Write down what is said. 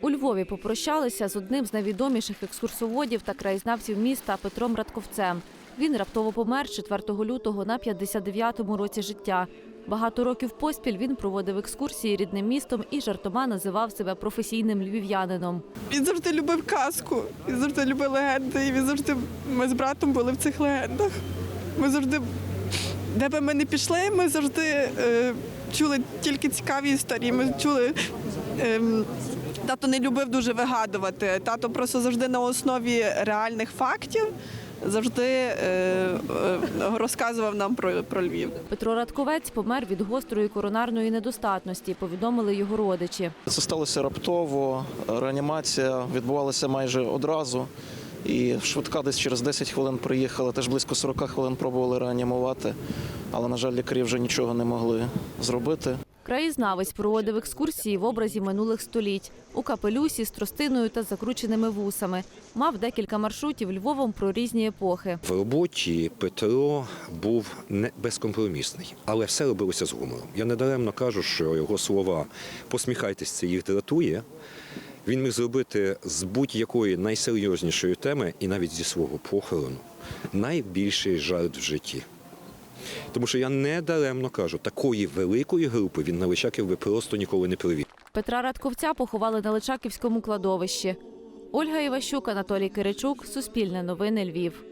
У Львові попрощалися з одним з найвідоміших екскурсоводів та краєзнавців міста Петром Радковцем. Він раптово помер 4 лютого на 59-му році життя. Багато років поспіль він проводив екскурсії рідним містом і жартома називав себе професійним львів'янином. Він завжди любив казку, він завжди любив легенди, і він завжди ми з братом були в цих легендах. Ми завжди, де би ми не пішли, ми завжди е, чули тільки цікаві історії. Ми чули. Е, тато не любив дуже вигадувати. Тато просто завжди на основі реальних фактів завжди е, е, розказував нам про, про Львів. Петро Радковець помер від гострої коронарної недостатності, повідомили його родичі. Це сталося раптово. Реанімація відбувалася майже одразу. І швидка десь через 10 хвилин приїхала, теж близько 40 хвилин пробували реанімувати, але, на жаль, лікарі вже нічого не могли зробити. Краєзнавець проводив екскурсії в образі минулих століть у капелюсі з тростиною та закрученими вусами. Мав декілька маршрутів Львовом про різні епохи. В роботі Петро був не безкомпромісний, але все робилося з гумором. Я недаремно кажу, що його слова посміхайтесь, це їх дратує. Він міг зробити з будь-якої найсерйознішої теми і навіть зі свого похорону найбільший жарт в житті. Тому що я недаремно кажу, такої великої групи він на Личаків би просто ніколи не привів. Петра Радковця поховали на Личаківському кладовищі. Ольга Іващук, Анатолій Киричук, Суспільне новини Львів.